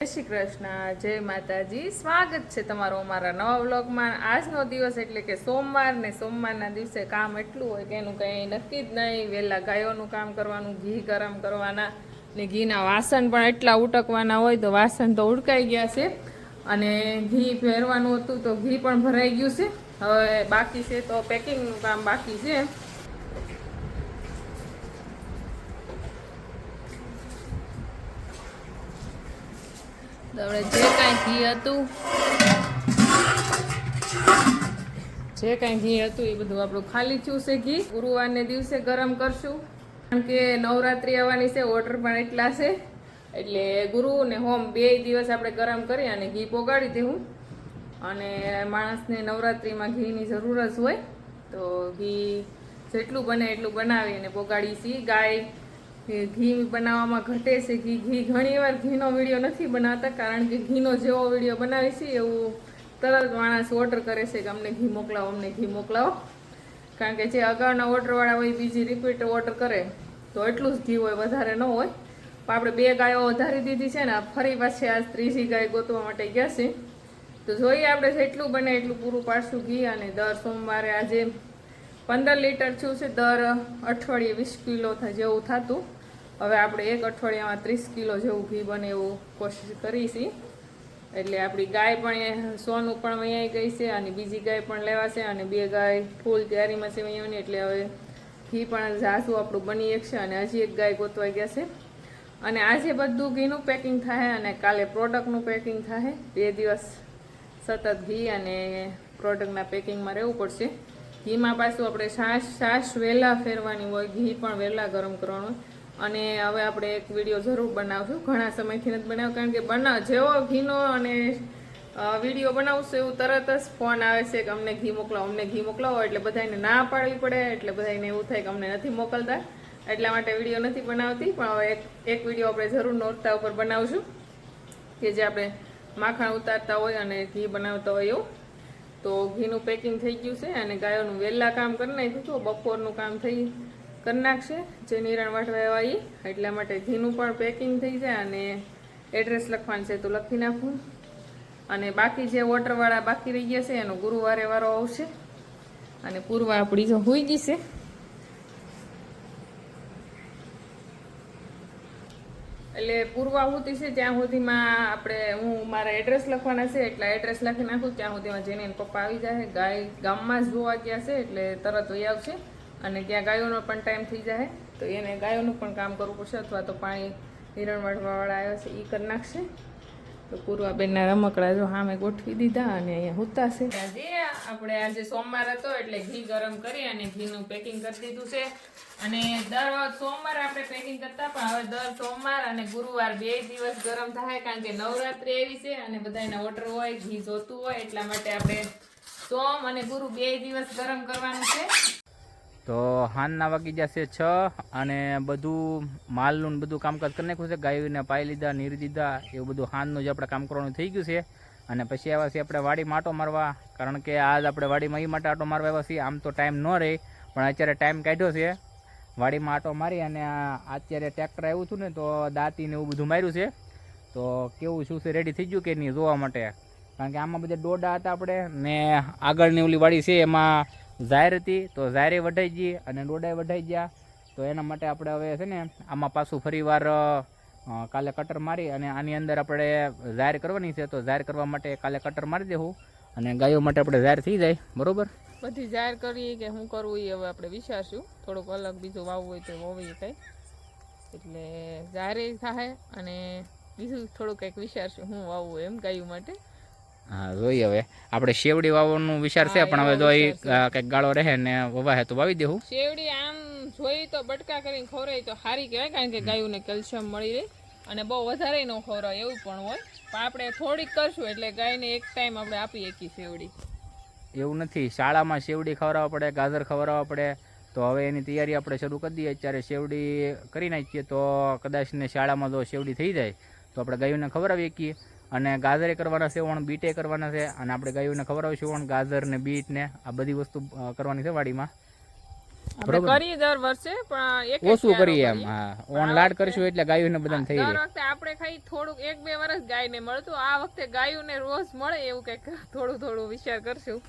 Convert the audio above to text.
જય શ્રી કૃષ્ણ, જય માતાજી. સ્વાગત છે તમારું અમારા નવા વ્લોગમાં. આજનો દિવસ એટલે કે સોમવાર ને સોમવારના દિવસે કામ એટલું હોય કે એનું કંઈ નક્કી જ નહીં. વહેલા ગાયોનું કામ કરવાનું, ઘી ગરમ કરવાના ને ઘીના વાસણ પણ એટલા ઉટકવાના હોય તો વાસણ તો ઉડકાઈ ગયા છે. અને ઘી ફેરવાનું હતું તો ઘી પણ ભરાઈ ગયું છે. હવે બાકી છે તો પેકિંગનું કામ બાકી છે. આપણે જે કાંઈ ઘી હતું, જે કાંઈ ઘી હતું એ બધું આપણું ખાલી થયું છે ઘી. ગુરુવારને દિવસે ગરમ કરશું. કારણ કે નવરાત્રિ આવવાની છે, ઓર્ડર પણ એટલા છે. એટલે ગુરુ ને હોમ બે દિવસ આપણે ગરમ કરી અને ઘી પોગાડી દેવું. અને માણસને નવરાત્રિમાં ઘીની જરૂર જ હોય. તો ઘી જેટલું બને એટલું બનાવી અને પોગાડી છીએ ગાય એ ઘી બનાવવામાં ઘટે છે. ઘી ઘી ઘણીવાર ઘીનો વીડિયો નથી બનાવતા, કારણ કે ઘીનો જેવો વીડિયો બનાવી છે, એવું તરત માણસ ઓર્ડર કરે છે કે અમને ઘી મોકલાવો, અમને ઘી મોકલાવો. કારણ કે જે અગાઉના ઓર્ડરવાળા હોય, બીજી રિપીટ ઓર્ડર કરે, તો એટલું જ ઘી હોય, વધારે ન હોય. પણ આપણે બે ગાયો વધારી દીધી છે ને ફરી પાછી આજ ત્રીજી ગાય ગોતવા માટે ગયા છે. તો જોઈએ આપણે જેટલું બને એટલું પૂરું પાડશું ઘી અને દર સોમવારે આજે પંદર લીટર છું છે, દર અઠવાડિયે વીસ કિલો જેવું થતું. હવે આપણે એક અઠવાડિયામાં ત્રીસ કિલો જેવું ઘી બને એવું કોશિશ કરીશી. એટલે આપણી ગાય પણ સોનું પણ વૈયાઈ ગઈ છે અને બીજી ગાય પણ લેવાશે અને બે ગાય ફૂલ તૈયારીમાં છે વૈયાની એટલે હવે ઘી પણ ઝાસું આપણું બની એક છે અને હજી એક ગાય ગોતવાઈ ગયા છે. અને આજે બધું ઘીનું પેકિંગ થાય અને કાલે પ્રોડક્ટનું પેકિંગ થાય. બે દિવસ સતત ઘી અને પ્રોડક્ટના પેકિંગમાં રહેવું પડશે. ઘીમાં પાછું આપણે છાશ છાશ વહેલા ફેરવાની હોય, ઘી પણ વહેલા ગરમ કરવાનું હોય. અને હવે આપણે એક વીડિયો જરૂર બનાવશું. ઘણા સમયથી નથી બનાવ્યો, કારણ કે બના જેવો ઘીનો અને વીડિયો બનાવશું એવું તરત જ ફોન આવે છે કે અમને ઘી મોકલાવો, અમને ઘી મોકલાવો, એટલે બધાને ના પાડવી પડે, એટલે બધાને એવું થાય કે અમને નથી મોકલતા. એટલા માટે વીડિયો નથી બનાવતી, પણ હવે એક એક વીડિયો આપણે જરૂર નોરતા ઉપર બનાવશું, કે જે આપણે માખણ ઉતારતા હોય અને ઘી બનાવતા હોય એવું. તો ઘીનું પેકિંગ થઈ ગયું છે અને ગાયોનું વહેલા કામ કરી નાખ્યું હતું બપોરનું કામ થઈ કરી નાખશે, જે નિરણ વાટવા એવા એ એટલા માટે ઘીનું પણ પેકિંગ થઈ જાય અને એડ્રેસ લખવાનું છે તો લખી નાખું. અને બાકી જે વોટરવાળા બાકી રહી ગયા છે, એનો ગુરુવારે વારો આવશે. અને પૂર્વા આપણી જો હોઈ ગઈ છે. એટલે પૂર્વાહુતિ છે ત્યાં સુધીમાં આપણે હું મારા એડ્રેસ લખવાના છે, એટલે એડ્રેસ લખી નાખું, ત્યાં સુધીમાં જેને પપ્પા આવી જાય ગાય ગામમાં જ જોવા ગયા છે, એટલે તરત વહી આવશે. અને ત્યાં ગાયોનો પણ ટાઈમ થઈ જાય, તો એને ગાયોનું પણ કામ કરવું પડશે અથવા તો પાણી હિરણ વાળવાવાળા આવ્યા છે એ કરી નાખશે. તો પૂર્વાબેનના રમકડા જો સામે ગોઠવી દીધા અને અહીંયા હુતાશે આજે આપણે આજે સોમવાર હતો, એટલે ઘી ગરમ કરી અને ઘીનું પેકિંગ કરી દીધું છે. અને દર સોમવાર આપણે પેકિંગ કરતા, પણ હવે દર સોમવાર અને ગુરુવાર બે દિવસ ગરમ થાય, કારણ કે નવરાત્રી એવી છે અને બધાના ઓર્ડર હોય, ઘી જોતું હોય, એટલા માટે આપણે સોમ અને ગુરુ બે દિવસ ગરમ કરવાનું છે. તો હાનના વાગી જશે છ અને બધું માલનું બધું કામકાજ કરી નાખ્યું છે. ગાયોને પાઈ લીધા, નીરી દીધા, એવું બધું હાનનું જ આપણે કામ કરવાનું થઈ ગયું છે. અને પછી આવ્યા છીએ આપણે વાડીમાં આટો મારવા. કારણ કે આજ આપણે વાડીમાં એ માટે આટો મારવા આવ્યા છીએ. આમ તો ટાઈમ ન રહે, પણ અત્યારે ટાઈમ કાઢ્યો છે. વાડીમાં આટો મારી અને અત્યારે ટ્રેક્ટર આવ્યું હતું ને, તો દાંતીને એવું બધું માર્યું છે. તો કેવું, શું છે રેડી થઈ ગયું કે નહીં, જોવા માટે? કારણ કે આમાં બધા ડોડા હતા આપણે ને આગળની ઓલી વાડી છે, એમાં ઝાયર હતી, તો ઝાયરે વઢાઈ ગઈ અને ડોડાએ વઢાઈ ગયા. તો એના માટે આપણે હવે છે ને, આમાં પાછું ફરીવાર કાલે કટર મારી અને આની અંદર આપણે ઝાયર કરવાની છે, તો ઝાયર કરવા માટે કાલે કટર મારી દેવું અને ગાયો માટે આપણે ઝાયર થઈ જાય, બરોબર? બધી જાહેર કરીએ કે શું કરવું એ હવે આપણે વિચારશું. થોડુંક અલગ બીજું વાવવું હોય તો વાવીએ કંઈ. એટલે જાહેર થાય અને બીજું થોડુંક કંઈક વિચારશું હું વાવું એમ ગાયું માટે. હા જોઈએ હવે. આપણે શેવડી વાવવાનું વિચાર છે પણ હવે જો એ કંઈક ગાળો રહે ને વવાહે તો વાવી દેવું શેવડી આમ જોઈ તો બટકા કરીને ખવડાવી તો સારી કહેવાય કારણ કે ગાયોને કેલ્શિયમ મળી રહે અને બહુ વધારે ન ખવરાય એવું પણ હોય. પણ આપણે થોડીક કરશું એટલે ગાયને એક ટાઈમ આપણે આપી શકીએ શેવડી. એવું નથી. શાળામાં શેવડી ખવડાવવા પડે ગાજર ખવડાવવા પડે. તો હવે એની તૈયારી આપણે શરૂ કરી દઈએ. અત્યારે શેવડી કરી નાખીએ તો કદાચ ને શાળામાં જો શેવડી થઈ જાય તો આપણે ગાયોને ખવડાવી શકીએ. અને ગાજરે કરવાના છે ઓણ બીટે કરવાના છે અને આપણે ગાયોને ખવડાવીશું ઓણ ગાજર ને બીટ ને આ બધી વસ્તુ કરવાની છે વાડીમાં. આપણે દર વર્ષે પણ એક ઓછું કરીએ એમ હા. ઓન લાડ કરીશું એટલે ગાયોને બધાને થઈ દર વખતે આપણે ખાઈ થોડુંક એક બે વર્ષ ગાયને મળતું. આ વખતે ગાયોને રોજ મળે એવું કંઈક થોડું થોડું વિચાર કરશું.